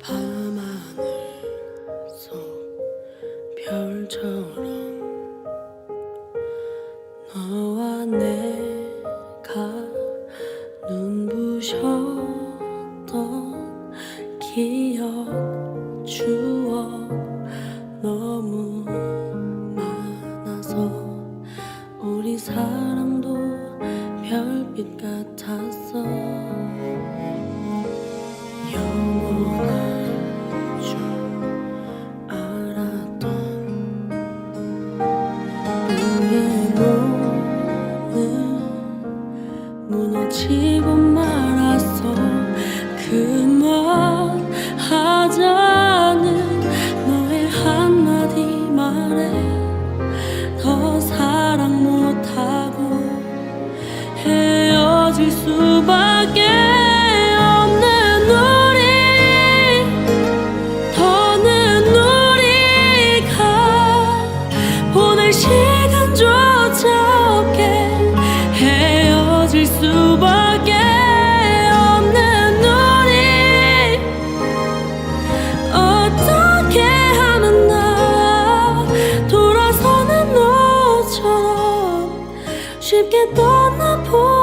밤하늘 속 별처럼 불빛 같았어 영원할 알았던 우리 노는 무너지고 수밖에 없는 우리 더는 우리가 보낼 시간조차 없게 헤어질 수밖에 없는 우리. 어떻게 하면 나 돌아서는 너처럼 쉽게 떠나보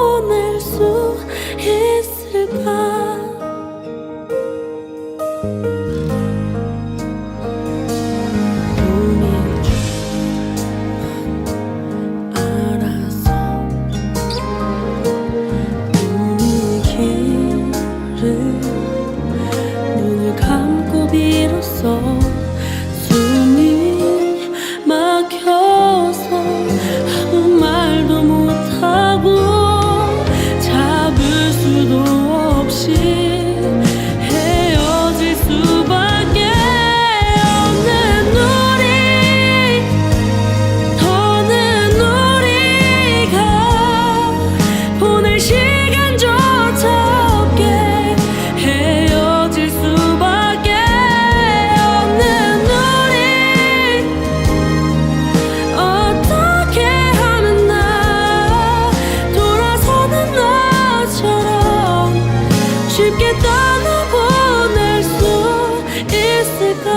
쉽게 떠나보낼 수 있을까?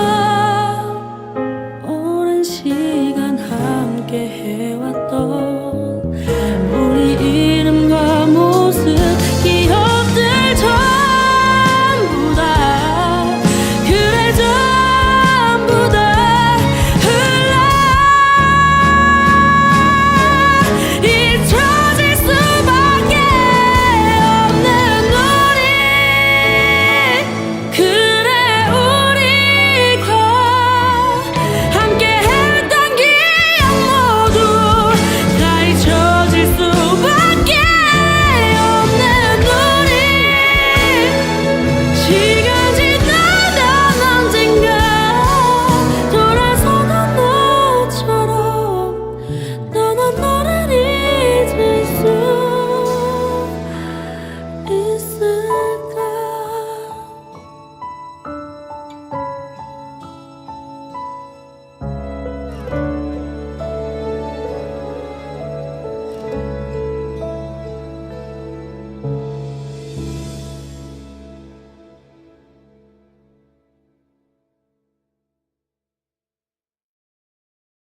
오랜 시간 함께해.